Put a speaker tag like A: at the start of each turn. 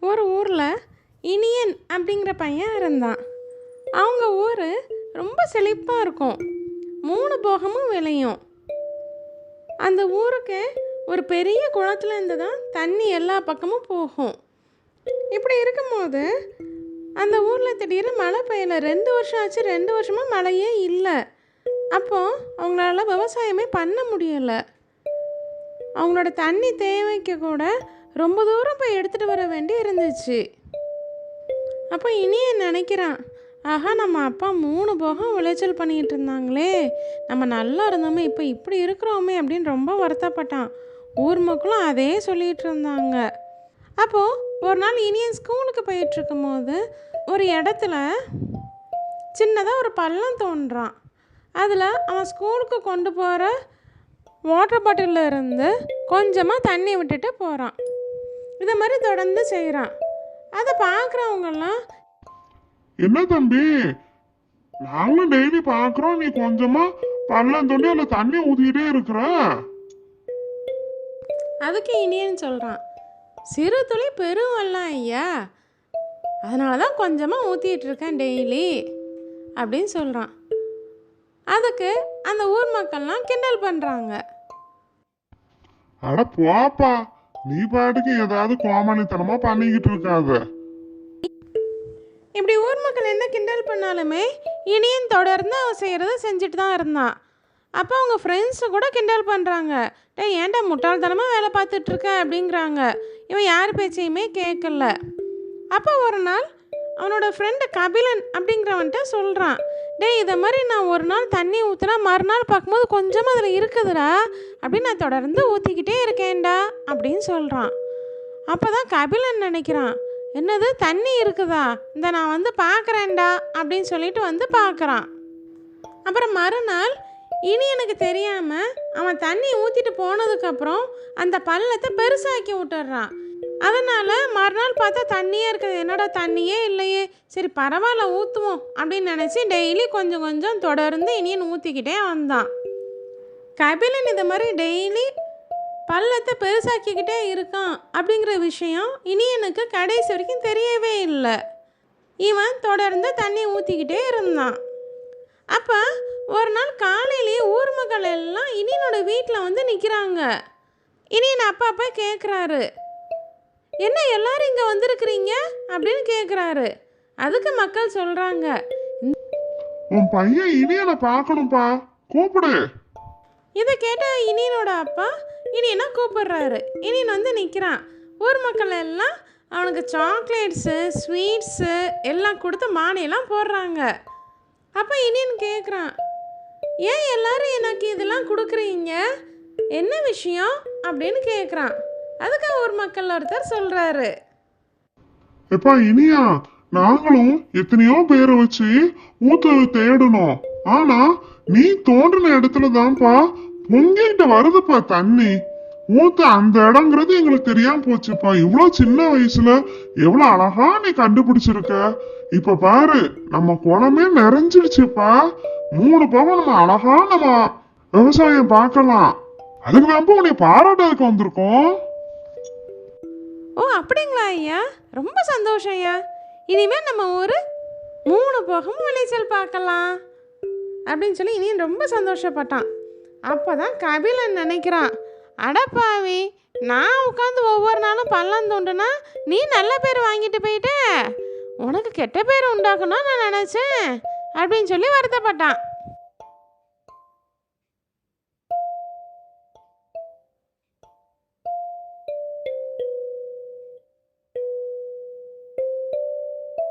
A: ஒரு ஊரில் இனியன் அப்படிங்கிற பையன் இருந்தான். அவங்க ஊர் ரொம்ப செழிப்பாக இருக்கும். மூணு போகமும் விளையும். அந்த ஊருக்கு ஒரு பெரிய குளத்துலேருந்து தான் தண்ணி எல்லா பக்கமும் போகும். இப்படி இருக்கும்போது அந்த ஊரில் திடீர்னு மழை பெய்யல. ரெண்டு வருஷம் ஆச்சு ரெண்டு வருஷமாக மழையே இல்லை. அப்போது அவங்களால விவசாயமே பண்ண முடியலை. அவங்களோட தண்ணி தேவைக்கு கூட ரொம்ப தூரம் போய் எடுத்துகிட்டு வர வேண்டி இருந்துச்சு. அப்போ இனியே நினைக்கிறான் ஆஹா நம்ம அப்பா மூணு போகம் விளைச்சல் பண்ணிக்கிட்டு இருந்தாங்களே. நம்ம நல்லா இருந்தோமே இப்போ இப்படி இருக்கிறோமே அப்படின்னு ரொம்ப வருத்தப்பட்டான். ஊர் மக்களும் அதே சொல்லிகிட்டு இருந்தாங்க. அப்போது ஒரு நாள் இனியன் ஸ்கூலுக்கு போயிட்டுருக்கும் போது ஒரு இடத்துல சின்னதாக ஒரு பள்ளம் தோன்றான். அதில் அவன் ஸ்கூலுக்கு கொண்டு போகிற வாட்டர் பாட்டிலில் இருந்து கொஞ்சமாக தண்ணி விட்டுட்டு போகிறான் இதை மாதிரி தொடர்ந்து செய்கிறான் அதை பார்க்குறவங்கெல்லாம்
B: என்ன தம்பி? நாங்களும் டெய்லி பாக்குறோம். நீ கொஞ்சமா பள்ளம் தோண்டி அதுல தண்ணி ஊத்திக்கிட்டே இருக்கிற?
A: அதுக்கு இனியன் சொல்கிறான் சிறு துளி பெருவெல்லாம் ஐயா. அதனால தான் கொஞ்சமாக ஊற்றிட்டு இருக்கேன் டெய்லி அப்படின்னு சொல்கிறான் அதுக்கு அந்த ஊர் மக்கள்லாம் கிண்டல் பண்ணுறாங்க
B: அட போப்பா நீ பாட்டுக்கு ஏதாவது கோமாளித்தனமா பண்ணிக்கிட்டு இருக்காத.
A: இப்படி ஊர் மக்கள் என்ன கிண்டல் பண்ணாலுமே இனியன் தொடர்ந்து அவன் செய்கிறத செஞ்சுட்டு தான் இருந்தான் அப்போ அவங்க ஃப்ரெண்ட்ஸு கூட கிண்டல் பண்ணுறாங்க டேய் ஏன்டா முட்டாள்தனமாக வேலை பார்த்துட்டு இருக்க அப்படிங்கிறாங்க. இவன் யார் பேச்சையுமே கேட்கல அப்போ ஒரு நாள் அவனோட ஃப்ரெண்டு கபிலன் அப்படிங்கிறவன்ட்ட சொல்கிறான் டேய் இதை மாதிரி நான் ஒரு நாள் தண்ணி ஊற்றுனா மறுநாள் பார்க்கும்போது கொஞ்சமாக அதில் இருக்குதுடா. அப்படின்னு நான் தொடர்ந்து ஊற்றிக்கிட்டே இருக்கேன்டா அப்படின்னு சொல்கிறான் அப்போ தான் கபிலன் நினைக்கிறான் என்னது தண்ணி இருக்குதா? இந்த நான் வந்து பார்க்குறேன்டா அப்படின்னு சொல்லிட்டு வந்து பார்க்குறான். அப்புறம் மறுநாள் இனி எனக்கு தெரியாமல் அவன் தண்ணி ஊற்றிட்டு போனதுக்கப்புறம் அந்த பள்ளத்தை பெருசாக்கி விட்டுறான். அதனால் மறுநாள் பார்த்தா தண்ணியே இருக்குது. என்னடா தண்ணியே இல்லையே. சரி பரவாயில்ல ஊற்றுவோம் அப்படின்னு நினச்சி டெய்லி கொஞ்சம் கொஞ்சம் தொடர்ந்து இனியன் ஊற்றிக்கிட்டே வந்தான். கபிலன் இந்த மாதிரி டெய்லி பள்ளத்தை பெருசாக்கிக்கிட்டே இருக்கான் அப்படிங்கிற விஷயம் இனியனுக்கு கடைசி வரைக்கும் தெரியவே இல்லை. இவன் தொடர்ந்து தண்ணி ஊற்றிக்கிட்டே இருந்தான். அப்போ ஒரு நாள் காலையிலேயே ஊர் மக்கள் எல்லாம் இனியனோட வீட்டில் வந்து நிற்கிறாங்க இனியன் அப்பா போய் கேட்குறாரு என்ன எல்லாரும் இங்கே வந்திருக்கிறீங்க? அப்படின்னு கேட்குறாரு அதுக்கு மக்கள் சொல்கிறாங்க
B: உன் பையன் இனியனை பார்க்கணும்ப்பா கூப்பிடு.
A: இதை கேட்ட இனியனோட அப்பா இனியனை கூப்பிடுறாரு. இனியன் வந்து நிற்கிறான் ஊர் மக்கள் எல்லாம் அவனுக்கு சாக்லேட்ஸு ஸ்வீட்ஸு எல்லாம் கொடுத்து மானியெல்லாம் போடுறாங்க. அப்போ இனியன் கேட்குறான் ஏன் எல்லாரும் எனக்கு இதெல்லாம் கொடுக்குறீங்க? என்ன விஷயம்? அப்படின்னு கேட்குறான் அதுக்கு ஊர் மக்கள் ஒருத்தர் சொல்கிறாரு
B: எப்பா இனியா நாங்களும் எத்தனையோ பேரை வச்சு ஊத்து தேடணும். ஆனா நீ தோன்றின இடத்துல தான்ப்பா பொங்கிட்டு வருதுப்பா தண்ணி. ஊத்து அந்த இடங்கிறது எங்களுக்கு தெரியாம போச்சுப்பா. இவ்வளோ சின்ன வயசுல எவ்வளவு அழகா நீ கண்டுபிடிச்சிருக்க. இப்ப பாரு நம்ம குளமே நிறைஞ்சிடுச்சுப்பா மூணு பக்கம் நம்ம அழகா நம்ம விவசாயம் பார்க்கலாம். அதுக்கு தான்ப்பா உன்னை பாராட்டதுக்கு வந்திருக்கோம்.
A: ஓ அப்படிங்களா ஐயா? ரொம்ப சந்தோஷம் ஐயா. இனிமேல் நம்ம ஒரு மூணு போகமும் விளைச்சல் பார்க்கலாம். அப்படின்னு சொல்லி இனியும் ரொம்ப சந்தோஷப்பட்டான். அப்போ தான் கபிலன் நினைக்கிறான் அடப்பாவி நான் உட்காந்து ஒவ்வொரு நாளும் பள்ளம் தோண்டுனா நீ நல்ல பேர் வாங்கிட்டு போயிட்ட? உனக்கு கெட்ட பேர் உண்டாக்குன்னா நான் நினச்சேன் அப்படின்னு சொல்லி வருத்தப்பட்டான்.